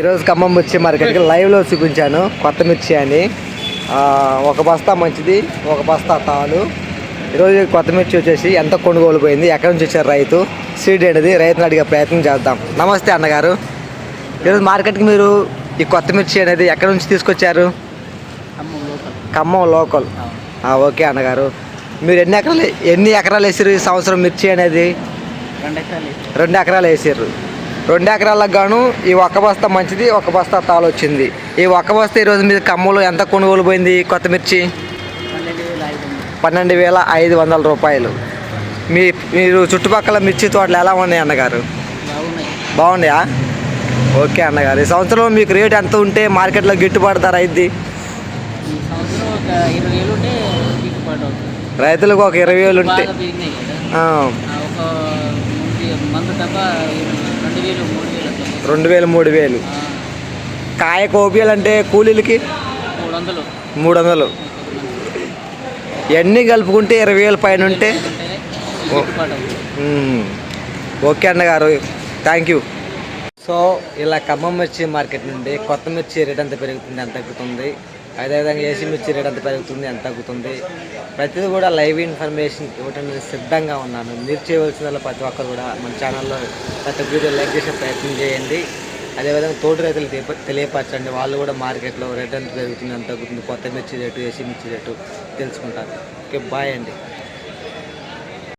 ఈరోజు ఖమ్మం మిర్చి మార్కెట్కి లైవ్లో చూపించాను కొత్త మిర్చి అని. ఒక బస్తా మంచిది ఒక బస్తా తాలు. ఈరోజు కొత్త మిర్చి వచ్చేసి ఎంత కొనుగోలు పోయింది ఎక్కడి నుంచి వచ్చారు రైతు సీడ్ అనేది రైతుని అడిగే ప్రయత్నం చేద్దాం. నమస్తే అన్నగారు. ఈరోజు మార్కెట్కి మీరు ఈ కొత్త మిర్చి అనేది ఎక్కడి నుంచి తీసుకొచ్చారు? ఖమ్మం లోకల్. ఓకే అన్నగారు. మీరు ఎన్ని ఎకరాలు ఎన్ని ఎకరాలు వేసారు ఈ సంవత్సరం మిర్చి అనేది? రెండు ఎకరాలు రెండు ఎకరాలు వేసారు. రెండు ఎకరాలకు గాను ఈ ఒక్క బస్తా మంచిది ఒక బస్తా తాలు వచ్చింది. ఈ ఒక్క బస్తా ఈరోజు మీరు ఖమ్మంలో ఎంత కొనుగోలు పోయింది? ఈ కొత్త మిర్చి? పన్నెండు వేల ఐదు వందలు రూపాయలు. మీ మీరు చుట్టుపక్కల మిర్చి తోటలు ఎలా ఉన్నాయి అన్నగారు? బాగున్నాయి? ఓకే అన్నగారు. ఈ సంవత్సరం మీకు రేట్ ఎంత ఉంటే మార్కెట్లో గిట్టుబాటు ధర అయింది? రైతులకు ఒక ఇరవై వేలు ఉంటే. రెండు వేలు మూడు వేలు కాయ కోపియాలంటే కూలీలకి? మూడు వందలు ఎన్ని కలుపుకుంటే ఇరవై వేల పైన ఉంటే. ఓకే అన్నగారు థ్యాంక్ యూ. సో ఇలా ఖమ్మం మిర్చి మార్కెట్ నుండి కొత్త మిర్చి రేట్ ఎంత పెరుగుతుంది ఎంత తగ్గుతుంది? అదేవిధంగా ఏసీ మిర్చి రేట్ ఎంత పెరుగుతుంది ఎంత తగ్గుతుంది. ప్రతిదీ కూడా లైవ్ ఇన్ఫర్మేషన్ ఇవ్వడానికి సిద్ధంగా ఉన్నాను. మీరు చేయవలసిన ప్రతి ఒక్కరు కూడా మన ఛానల్లో ప్రతి వీడియో లైక్ చేసే ప్రయత్నం చేయండి. అదేవిధంగా తోటి రైతులు తెలియపరచండి. వాళ్ళు కూడా మార్కెట్లో రేట్ ఎంత పెరుగుతుంది ఎంత తగ్గుతుంది. కొత్త మిర్చి రేటు ఏసీ మిర్చి రేటు తెలుసుకుంటారు. ఓకే బాయ్ అండి.